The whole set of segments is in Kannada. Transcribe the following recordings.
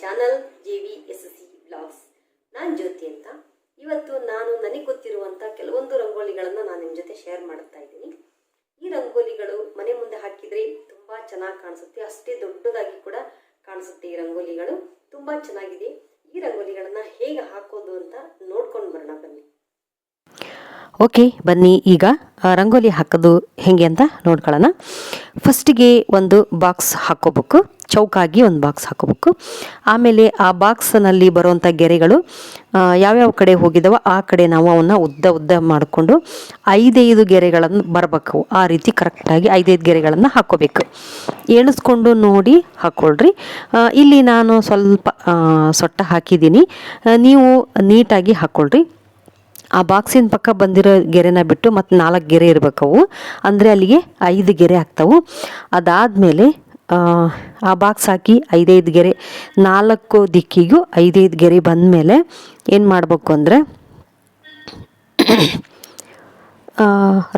Channel J V S C blogs. ನಾನು ಜ್ಯೋತಿ ಅಂತ. ಇವತ್ತು ನಾನು ನನಗೆ ಗೊತ್ತಿರುವಂಥ ಕೆಲವೊಂದು ರಂಗೋಲಿಗಳನ್ನು ನಾನು ನಿಮ್ಮ ಜೊತೆ ಶೇರ್ ಮಾಡ್ತಾ ಇದ್ದೀನಿ. ಈ ರಂಗೋಲಿಗಳು ಮನೆ ಮುಂದೆ ಹಾಕಿದರೆ ತುಂಬ ಚೆನ್ನಾಗಿ ಕಾಣಿಸುತ್ತೆ. ಅಷ್ಟೇ ದೊಡ್ಡದಾಗಿ ಕೂಡ ಕಾಣಿಸುತ್ತೆ ಈ ರಂಗೋಲಿಗಳು. ತುಂಬ ಚೆನ್ನಾಗಿದೆ. ಈ ರಂಗೋಲಿಗಳನ್ನು ಹೇಗೆ ಹಾಕೋದು ಅಂತ ನೋಡ್ಕೊಂಡು ಬರೋಣ ಬನ್ನಿ. ಓಕೆ ಬನ್ನಿ ಈಗ. ರಂಗೋಲಿ ಹಾಕೋದು ಹೇಗೆ ಅಂತ ನೋಡ್ಕೊಳ್ಳೋಣ. ಫಸ್ಟಿಗೆ ಒಂದು ಬಾಕ್ಸ್ ಹಾಕೋಬೇಕು, ಚೌಕಾಗಿ ಒಂದು ಬಾಕ್ಸ್ ಹಾಕೋಬೇಕು. ಆಮೇಲೆ ಆ ಬಾಕ್ಸ್ನಲ್ಲಿ ಬರುವಂಥ ಗೆರೆಗಳು ಯಾವ್ಯಾವ ಕಡೆ ಹೋಗಿದಾವೋ ಆ ಕಡೆ ನಾವು ಅವನ್ನ ಉದ್ದ ಉದ್ದ ಮಾಡಿಕೊಂಡು ಐದೈದು ಗೆರೆಗಳನ್ನು ಬರಬೇಕು. ಆ ರೀತಿ ಕರೆಕ್ಟಾಗಿ ಐದೈದು ಗೆರೆಗಳನ್ನು ಹಾಕೋಬೇಕು. ಎಣಿಸ್ಕೊಂಡು ನೋಡಿ ಹಾಕ್ಕೊಳ್ರಿ ಇಲ್ಲಿ ನಾನು ಸ್ವಲ್ಪ ಸೊಟ್ಟ ಹಾಕಿದ್ದೀನಿ. ನೀವು ನೀಟಾಗಿ ಹಾಕ್ಕೊಳ್ರಿ ಆ ಬಾಕ್ಸಿನ ಪಕ್ಕ ಬಂದಿರೋ ಗೆರೆನ ಬಿಟ್ಟು ಮತ್ತು ನಾಲ್ಕು ಗೆರೆ ಇರಬೇಕವು. ಅಂದರೆ ಅಲ್ಲಿಗೆ ಐದು ಗೆರೆ ಆಗ್ತವು. ಅದಾದಮೇಲೆ, ಆ ಬಾಕ್ಸ್ ಹಾಕಿ ಐದೈದು ಗೆರೆ, ನಾಲ್ಕು ದಿಕ್ಕಿಗೂ ಐದೈದು ಗೆರೆ ಬಂದಮೇಲೆ ಏನು ಮಾಡಬೇಕು ಅಂದರೆ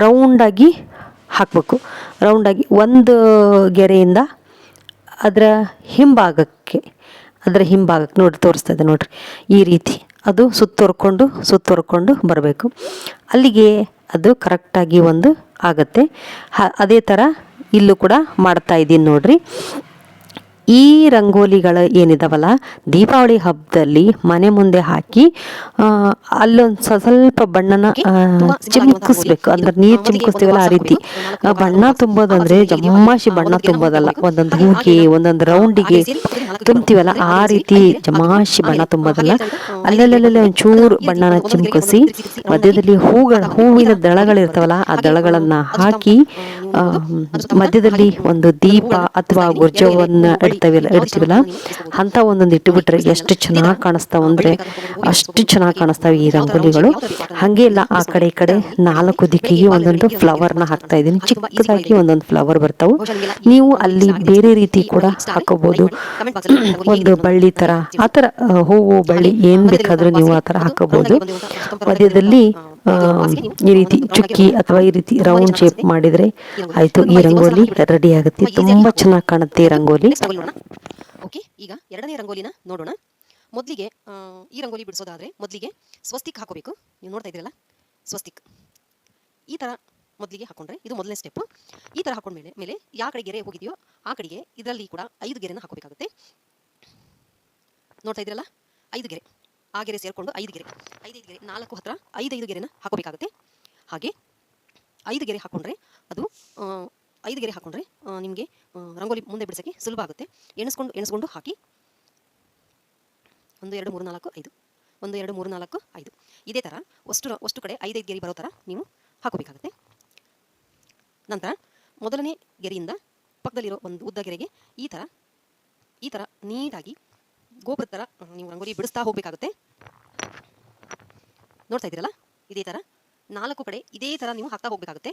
ರೌಂಡಾಗಿ ಹಾಕಬೇಕು. ರೌಂಡಾಗಿ ಒಂದು ಗೆರೆಯಿಂದ ಅದರ ಹಿಂಭಾಗಕ್ಕೆ ಅದರ ಹಿಂಭಾಗಕ್ಕೆ ನೋಡಿ, ತೋರಿಸ್ತದೆ ನೋಡ್ರಿ ಈ ರೀತಿ. ಅದು ಸುತ್ತೊರ್ಕೊಂಡು ಸುತ್ತೊರ್ಕೊಂಡು ಬರಬೇಕು. ಅಲ್ಲಿಗೆ ಅದು ಕರೆಕ್ಟಾಗಿ ಒಂದು ಆಗುತ್ತೆ. ಅದೇ ಥರ ಇಲ್ಲೂ ಕೂಡ ಮಾಡ್ತಾ ಇದ್ದೀನಿ ನೋಡ್ರಿ. ಈ ರಂಗೋಲಿಗಳು ಏನಿದಾವಲ್ಲ ದೀಪಾವಳಿ ಹಬ್ಬದಲ್ಲಿ ಮನೆ ಮುಂದೆ ಹಾಕಿ ಅಲ್ಲೊಂದು ಸ್ವ- ಸ್ವಲ್ಪ ಬಣ್ಣನ ಚಿಮ್ಕಿಸ್ಬೇಕು. ಅಂದ್ರೆ ನೀರ್ ಚಿಮ್ಕಿಸ್ತೀವಲ್ಲ ಆ ರೀತಿ. ಬಣ್ಣ ತುಂಬೋದಂದ್ರೆ ಜಮಾಷಿ ಬಣ್ಣ ತುಂಬೋದಲ್ಲ. ಒಂದೊಂದು ಹೂಗೆ ಒಂದೊಂದು ರೌಂಡಿಗೆ ತುಂಬ್ತೀವಲ್ಲ ಆ ರೀತಿ ಜಮಾಷಿ ಬಣ್ಣ ತುಂಬೋದಲ್ಲ. ಅಲ್ಲೆಲ್ಲೆಲ್ಲ ಒಂಚೂರು ಬಣ್ಣನ ಚಿಮ್ಕಿಸಿ ಮಧ್ಯದಲ್ಲಿ ಹೂಗಳ ಹೂವಿನ ದಳಗಳಿರ್ತಾವಲ್ಲ ಆ ದಳಗಳನ್ನ ಹಾಕಿ ಮಧ್ಯದಲ್ಲಿ ಒಂದು ದೀಪ ಅಥವಾ ಗುರ್ಜವನ್ನ ಇಡ್ತಾವಿಲ್ಲ? ಇರ್ತೀವಲ್ಲ ಅಂತ ಒಂದೊಂದು ಇಟ್ಟುಬಿಟ್ರೆ ಎಷ್ಟು ಚೆನ್ನಾಗಿ ಕಾಣಿಸ್ತಾವ ಅಂದ್ರೆ, ಅಷ್ಟು ಚೆನ್ನಾಗಿ ಕಾಣಿಸ್ತಾವೆ ಈ ರಂಗೋಲಿಗಳು. ಹಂಗೆ ಇಲ್ಲ, ಆ ಕಡೆ ಈ ಕಡೆ ನಾಲ್ಕು ದಿಕ್ಕಿಗೆ ಒಂದೊಂದು ಫ್ಲವರ್ನ ಹಾಕ್ತಾ ಇದ್ದೀನಿ. ಚಿಕ್ಕದಾಗಿ ಒಂದೊಂದು ಫ್ಲವರ್ ಬರ್ತಾವು. ನೀವು ಅಲ್ಲಿ ಬೇರೆ ರೀತಿ ಕೂಡ ಹಾಕೋಬಹುದು ಒಂದು ಬಳ್ಳಿ ತರ, ಆ ಥರ ಹೂವು, ಬಳ್ಳಿ ಏನ್ ಬೇಕಾದ್ರೂ ನೀವು ಆ ಥರ ಹಾಕೋಬಹುದು ಮಧ್ಯದಲ್ಲಿ ಈ ರೀತಿ ಚುಕ್ಕಿ ಅಥವಾ ಈ ರೀತಿ ರೌಂಡ್ ಶೇಪ್ ಮಾಡಿದ್ರೆ ಆಯ್ತು ಈ ರಂಗೋಲಿ ರೆಡಿ ಆಗುತ್ತೆ. ತುಂಬಾ ಚೆನ್ನಾಗಿ ಕಾಣುತ್ತೆ ಈ ರಂಗೋಲಿ. ಓಕೆ ಈಗ ಎರಡನೇ ರಂಗೋಲಿನ ನೋಡೋಣ. ಮೊದಲಿಗೆ ಈ ರಂಗೋಲಿ ಬಿಡಿಸೋದಾದ್ರೆ ಮೊದಲಿಗೆ ಸ್ವಸ್ತಿಕ್ ಹಾಕೋಬೇಕು. ನೀವು ನೋಡ್ತಾ ಇದ್ದೀರಲ್ಲ? ಸ್ವಸ್ತಿಕ್. ಈ ತರ ಮೊದಲಿಗೆ ಹಾಕೊಂಡ್ರೆ ಇದು ಮೊದಲನೇ ಸ್ಟೆಪ್ ಈ ತರ ಹಾಕೊಂಡ್ಮೇಲೆ ಮೇಲೆ ಯಾವ ಕಡೆ ಗೆರೆ ಹೋಗಿದೆಯೋ ಆ ಕಡೆಗೆ ಇದರಲ್ಲಿ ಕೂಡ ಐದು ಗೆರೆನ ಹಾಕೋಬೇಕಾಗುತ್ತೆ. ನೋಡ್ತಾ ಇದ್ದೀರಲ್ಲ? ಐದು ಗೆರೆ. ಆ ಗೆರೆ ಸೇರಿಕೊಂಡು ಐದು ಗೆರೆ ಐದೈದು ಗೆರೆ, ನಾಲ್ಕು ಹತ್ರ ಐದೈದು ಗೆರೆನ ಹಾಕೋಬೇಕಾಗುತ್ತೆ. ಹಾಗೆ ಐದು ಗೆರೆ ಹಾಕೊಂಡ್ರೆ ಅದು ಐದು ಗೆರೆ ಹಾಕೊಂಡ್ರೆ ನಿಮಗೆ ರಂಗೋಲಿ ಮುಂದೆ ಬಿಡಿಸೋಕ್ಕೆ ಸುಲಭ ಆಗುತ್ತೆ. ಎಣಿಸ್ಕೊಂಡು ಎಣಿಸ್ಕೊಂಡು ಹಾಕಿ. ಒಂದು, ಎರಡು, ಮೂರು, ನಾಲ್ಕು, ಐದು. ಒಂದು, ಎರಡು, ಮೂರು, ನಾಲ್ಕು, ಐದು. ಇದೇ ಥರ ಅಷ್ಟು ಅಷ್ಟು ಕಡೆ ಐದೈದು ಗೆರೆ ಬರೋ ಥರ ನೀವು ಹಾಕೋಬೇಕಾಗುತ್ತೆ. ನಂತರ ಮೊದಲನೇ ಗೆರೆಯಿಂದ ಪಕ್ಕದಲ್ಲಿರೋ ಒಂದು ಉದ್ದ ಗೆರೆಗೆ ಈ ಥರ ಈ ಥರ ನೀಟಾಗಿ ಗೋಪುರದ ಥರ ನೀವು ರಂಗೋಲಿ ಬಿಡಿಸ್ತಾ ಹೋಗಬೇಕಾಗುತ್ತೆ. ನೋಡ್ತಾ ಇದ್ದೀರಲ್ಲ? ಇದೇ ಥರ ನಾಲ್ಕು ಕಡೆ ಇದೇ ಥರ ನೀವು ಹಾಕ್ತಾ ಹೋಗಬೇಕಾಗುತ್ತೆ.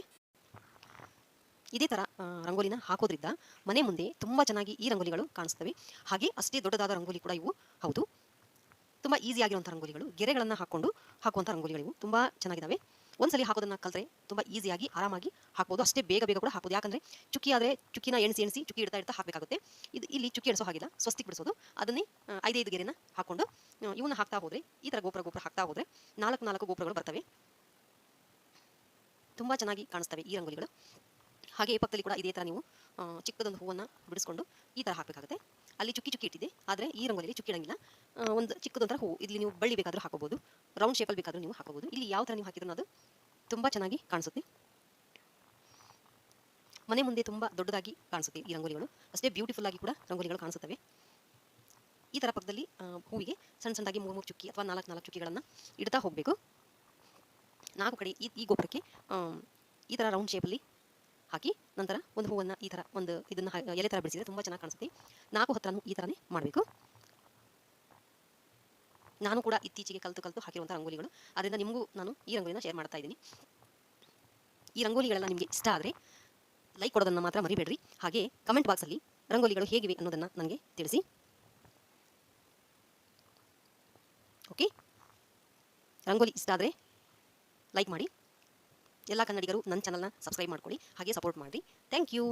ಇದೇ ಥರ ರಂಗೋಲಿನ ಹಾಕೋದ್ರಿಂದ ಮನೆ ಮುಂದೆ ತುಂಬ ಚೆನ್ನಾಗಿ ಈ ರಂಗೋಲಿಗಳು ಕಾಣಿಸ್ತವೆ. ಹಾಗೆ ಅಷ್ಟೇ ದೊಡ್ಡದಾದ ರಂಗೋಲಿ ಕೂಡ ಇವು. ಹೌದು. ತುಂಬ ಈಸಿ ಆಗಿರುವಂಥ ರಂಗೋಲಿಗಳು. ಗೆರೆಗಳನ್ನು ಹಾಕ್ಕೊಂಡು ಹಾಕುವಂಥ ರಂಗೋಲಿಗಳಿವು. ತುಂಬ ಚೆನ್ನಾಗಿದ್ದಾವೆ ಒಂದ್ಸಲಿ ಹಾಕೋದನ್ನ ಕಲ್ತ್ರೆ ತುಂಬಾ ಈಸಿಯಾಗಿ, ಆರಾಮಾಗಿ ಹಾಕ್ಬೋದು. ಅಷ್ಟೇ ಬೇಗ ಬೇಗ ಕೂಡ ಹಾಕೋದು ಯಾಕಂದ್ರೆ ಚುಕ್ಕಿ ಆದ್ರೆ ಚುಕ್ಕಿನ ಎಣಿಸಿ ಎಣಿಸಿ ಚುಕ್ಕಿ ಇಡ್ತಾ ಇಡ್ತಾ ಹಾಕಬೇಕಾಗುತ್ತೆ. ಇದು ಇಲ್ಲಿ ಚುಕ್ಕಿ ಎಣಿಸೋ ಹಾಗಿಲ್ಲ ಸ್ವಸ್ತಿ ಬಿಡಿಸೋದು. ಅದನ್ನೇ ಐದೈದು ಗೆರೆನ ಹಾಕೊಂಡು ಇವನ್ನ ಹಾಕ್ತಾ ಹೋದ್ರೆ, ಈ ತರ ಗೋಪುರ ಗೋಪುರ ಹಾಕ್ತಾ ಹೋದ್ರೆ ನಾಲ್ಕು ನಾಲ್ಕು ಗೋಪುರಗಳು ಬರ್ತವೆ. ತುಂಬಾ ಚೆನ್ನಾಗಿ ಕಾಣಿಸ್ತವೆ ಈ ರಂಗೋಲಿಗಳು. ಹಾಗೆ ಈ ಪಕ್ಕದಲ್ಲಿ ಕೂಡ ಇದೇ ತರ ನೀವು ಚಿಕ್ಕದೊಂದು ಹೂವನ್ನ ಬಿಡಿಸ್ಕೊಂಡು ಈ ತರ ಹಾಕಬೇಕಾಗುತ್ತೆ. ಅಲ್ಲಿ ಚುಕ್ಕಿ ಚುಕ್ಕಿ ಇಟ್ಟಿದೆ, ಆದ್ರೆ ಈ ರಂಗೋಲಿಯಲ್ಲಿ ಚುಕ್ಕಿ ಇಡಂಗಿಲ್ಲ. ಒಂದು ಚಿಕ್ಕದೊಂಥರ ಹೂವು ಇಲ್ಲಿ ನೀವು ಬಳ್ಳಿ ಬೇಕಾದರೂ ಹಾಕೋಬಹುದು ರೌಂಡ್ ಶೇಪಲ್ಲಿ ಬೇಕಾದರೂ ನೀವು ಹಾಕೋಬಹುದು ಇಲ್ಲಿ ಯಾವ ತರ ನೀವು ಹಾಕಿದ್ರು ಅದು ತುಂಬ ಚೆನ್ನಾಗಿ ಕಾಣಿಸುತ್ತೆ. ಮನೆ ಮುಂದೆ ತುಂಬ ದೊಡ್ಡದಾಗಿ ಕಾಣಿಸುತ್ತೆ ಈ ರಂಗೋಲಿಗಳು. ಅಷ್ಟೇ ಬ್ಯೂಟಿಫುಲ್ ಆಗಿ ಕೂಡ ರಂಗೋಲಿಗಳು ಕಾಣಿಸುತ್ತವೆ. ಈ ಥರ ಪಕ್ಕದಲ್ಲಿ ಹೂವಿಗೆ ಸಣ್ಣ ಸಣ್ಣದಾಗಿ ಮೂರು ಮೂರು ಚುಕ್ಕಿ ಅಥವಾ ನಾಲ್ಕು ನಾಲ್ಕು ಚುಕ್ಕಿಗಳನ್ನು ಇಡ್ತಾ ಹೋಗಬೇಕು. ನಾಲ್ಕು ಕಡೆ ಈ ಈ ಗೊಬ್ಬರಕ್ಕೆ ಈ ಥರ ರೌಂಡ್ ಶೇಪಲ್ಲಿ ಹಾಕಿ ನಂತರ ಒಂದು ಹೂವನ್ನು ಈ ಥರ ಒಂದು ಇದನ್ನು ಎಲೆ ಥರ ಬಿಡಿಸಿದ್ರೆ ತುಂಬ ಚೆನ್ನಾಗಿ ಕಾಣಿಸುತ್ತೆ. ನಾಲ್ಕು ಹತ್ರನೂ ಈ ಥರನೇ ಮಾಡಬೇಕು. ನಾನು ಕೂಡ ಇತ್ತೀಚೆಗೆ ಕಲಿತು ಕಲಿತು ಹಾಕಿರುವಂಥ ರಂಗೋಲಿಗಳು. ಅದರಿಂದ ನಿಮಗೂ ನಾನು ಈ ರಂಗೋಲಿನ ಶೇರ್ ಮಾಡ್ತಾ ಇದ್ದೀನಿ. ಈ ರಂಗೋಲಿಗಳೆಲ್ಲ ನಿಮಗೆ ಇಷ್ಟ ಆದರೆ ಲೈಕ್ ಕೊಡೋದನ್ನು ಮಾತ್ರ ಮರಿಬೇಡ್ರಿ. ಹಾಗೆ ಕಮೆಂಟ್ ಬಾಕ್ಸಲ್ಲಿ ರಂಗೋಲಿಗಳು ಹೇಗಿವೆ ಅನ್ನೋದನ್ನು ನನಗೆ ತಿಳಿಸಿ. ಓಕೆ ರಂಗೋಲಿ ಇಷ್ಟ ಆದರೆ ಲೈಕ್ ಮಾಡಿ. ಎಲ್ಲ ಕನ್ನಡಿಗರು ನನ್ನ ಚಾನಲ್ನ ಸಬ್ಸ್ಕ್ರೈಬ್ ಮಾಡ್ಕೊಳ್ಳಿ. ಹಾಗೆ ಸಪೋರ್ಟ್ ಮಾಡಿ ಥ್ಯಾಂಕ್ ಯು